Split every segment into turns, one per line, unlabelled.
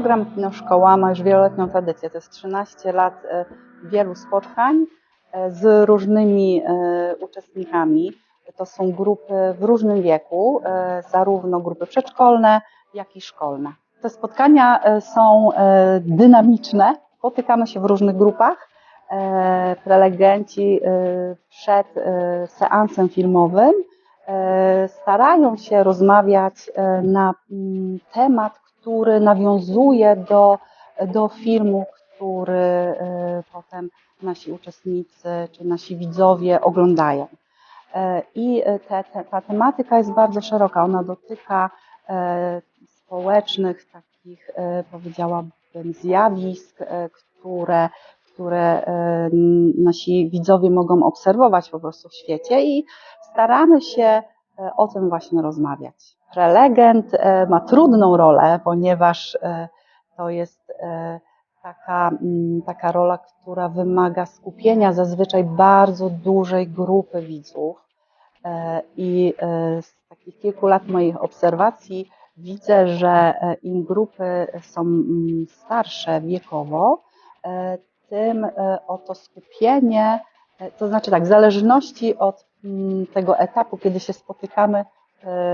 Program Kino Szkoła ma już wieloletnią tradycję. To jest 13 lat e, wielu spotkań e, z różnymi e, uczestnikami. To są grupy w różnym wieku, zarówno grupy przedszkolne, jak i szkolne. Te spotkania są dynamiczne, spotykamy się w różnych grupach. Prelegenci przed seansem filmowym starają się rozmawiać na mm, temat, który nawiązuje do, do filmu, który e, potem nasi uczestnicy czy nasi widzowie oglądają. E, I te, te, ta tematyka jest bardzo szeroka. Ona dotyka e, społecznych, takich powiedziałabym zjawisk, które, które nasi widzowie mogą obserwować po prostu w świecie i staramy się o tym właśnie rozmawiać. Prelegent e, ma trudną rolę, ponieważ e, to jest e, taka, mm, taka rola, która wymaga skupienia zazwyczaj bardzo dużej grupy widzów. I z takich kilku lat moich obserwacji widzę, że im grupy są mm, starsze wiekowo, tym oto skupienie, to znaczy tak, w zależności od mm, tego etapu, kiedy się spotykamy,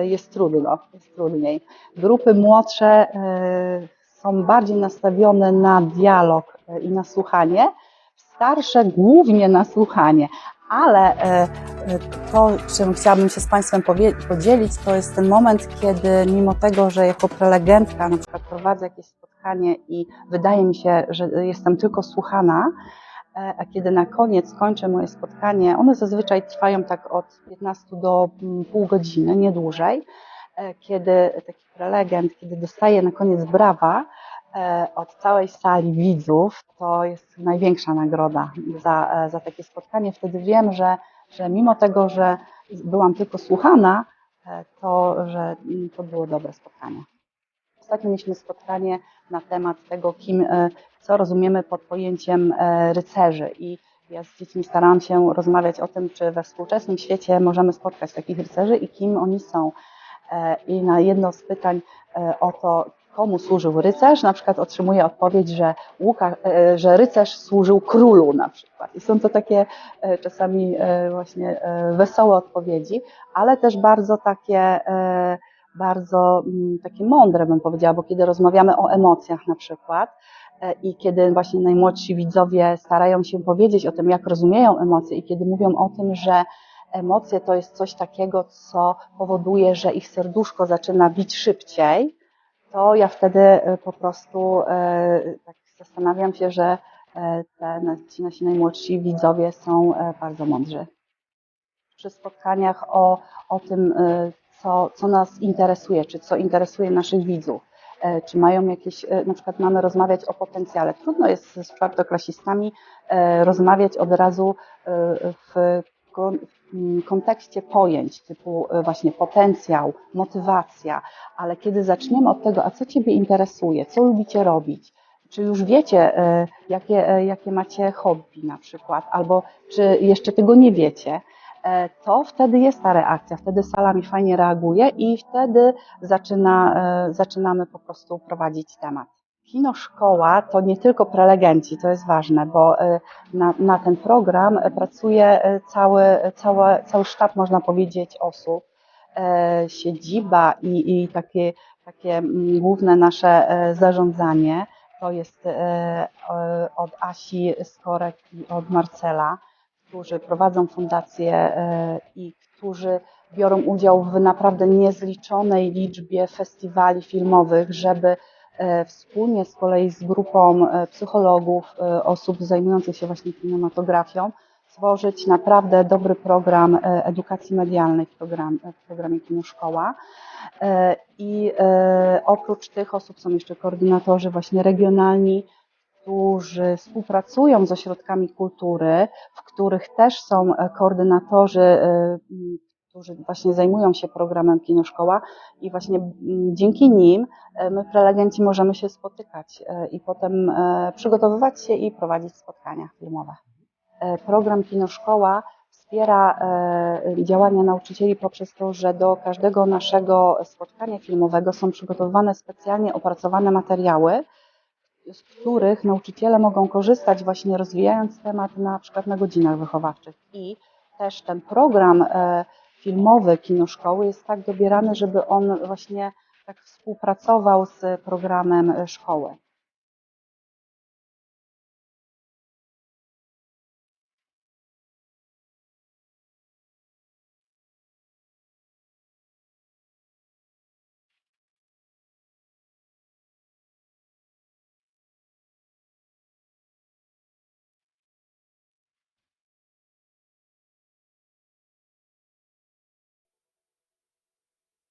jest trudno, jest trudniej. Grupy młodsze e, są bardziej nastawione na dialog e, i na słuchanie, starsze głównie na słuchanie, ale to, czym chciałabym się z Państwem podzielić, to jest ten moment, kiedy mimo tego, że jako prelegentka na przykład prowadzę jakieś spotkanie i wydaje mi się, że jestem tylko słuchana, E, a kiedy na koniec kończę moje spotkanie, one zazwyczaj trwają tak od 15 do mm, pół godziny, nie dłużej, e, kiedy taki prelegent, kiedy dostaje na koniec brawa e, od całej sali widzów, to jest największa nagroda za, za takie spotkanie. Wtedy wiem, że, że mimo tego, że byłam tylko słuchana, to, że mm, to było dobre spotkanie. Ostatnio mieliśmy spotkanie na temat tego, kim, e, co rozumiemy pod pojęciem e, rycerzy i ja z dziećmi starałam się rozmawiać o tym, czy we współczesnym świecie możemy spotkać takich rycerzy i kim oni są. E, I na jedno z pytań o to, komu służył rycerz, na przykład otrzymuję odpowiedź, że, Łukasz, że rycerz służył królu na przykład. I są to takie czasami właśnie wesołe odpowiedzi, ale też bardzo takie bardzo mm, takie mądre, bym powiedziała, bo kiedy rozmawiamy o emocjach na przykład e, i kiedy właśnie najmłodsi widzowie starają się powiedzieć o tym, jak rozumieją emocje i kiedy mówią o tym, że emocje to jest coś takiego, co powoduje, że ich serduszko zaczyna bić szybciej, to ja wtedy e, po prostu e, tak zastanawiam się, że te, ci nasi najmłodsi widzowie są bardzo mądrzy. Przy spotkaniach o, o tym, co, co nas interesuje, czy co interesuje naszych widzów. E, czy mają jakieś, e, na przykład mamy rozmawiać o potencjale. Trudno jest z czwartoklasistami e, rozmawiać od razu w kontekście pojęć typu właśnie potencjał, motywacja, ale kiedy zaczniemy od tego, a co Ciebie interesuje, co lubicie robić, czy już wiecie, jakie, jakie macie hobby na przykład, albo czy jeszcze tego nie wiecie, to wtedy jest ta reakcja, wtedy sala mi fajnie reaguje i wtedy zaczyna, e, zaczynamy po prostu prowadzić temat. Kino Szkoła to nie tylko prelegenci, to jest ważne, bo e, na, na ten program pracuje cały, cały, cały sztab, można powiedzieć, osób. Siedziba i, i takie, takie mm, główne nasze zarządzanie to jest od Asi Skorek i od Marcela którzy prowadzą fundację e, i którzy biorą udział w naprawdę niezliczonej liczbie festiwali filmowych, żeby e, wspólnie z kolei z grupą e, psychologów, osób zajmujących się właśnie kinematografią, stworzyć naprawdę dobry program edukacji medialnej w, program, w programie Kino Szkoła. I oprócz tych osób są jeszcze koordynatorzy właśnie regionalni, którzy współpracują z ośrodkami kultury, w których też są e, koordynatorzy, e, którzy właśnie zajmują się programem Kinoszkoła i właśnie dzięki nim e, my prelegenci możemy się spotykać i potem przygotowywać się i prowadzić spotkania filmowe. Program Kinoszkoła wspiera e, działania nauczycieli poprzez to, że do każdego naszego spotkania filmowego są przygotowane specjalnie opracowane materiały, z których nauczyciele mogą korzystać właśnie rozwijając temat na przykład na godzinach wychowawczych. I też ten program e, filmowy Kino Szkoły jest tak dobierany, żeby on właśnie tak współpracował z programem szkoły.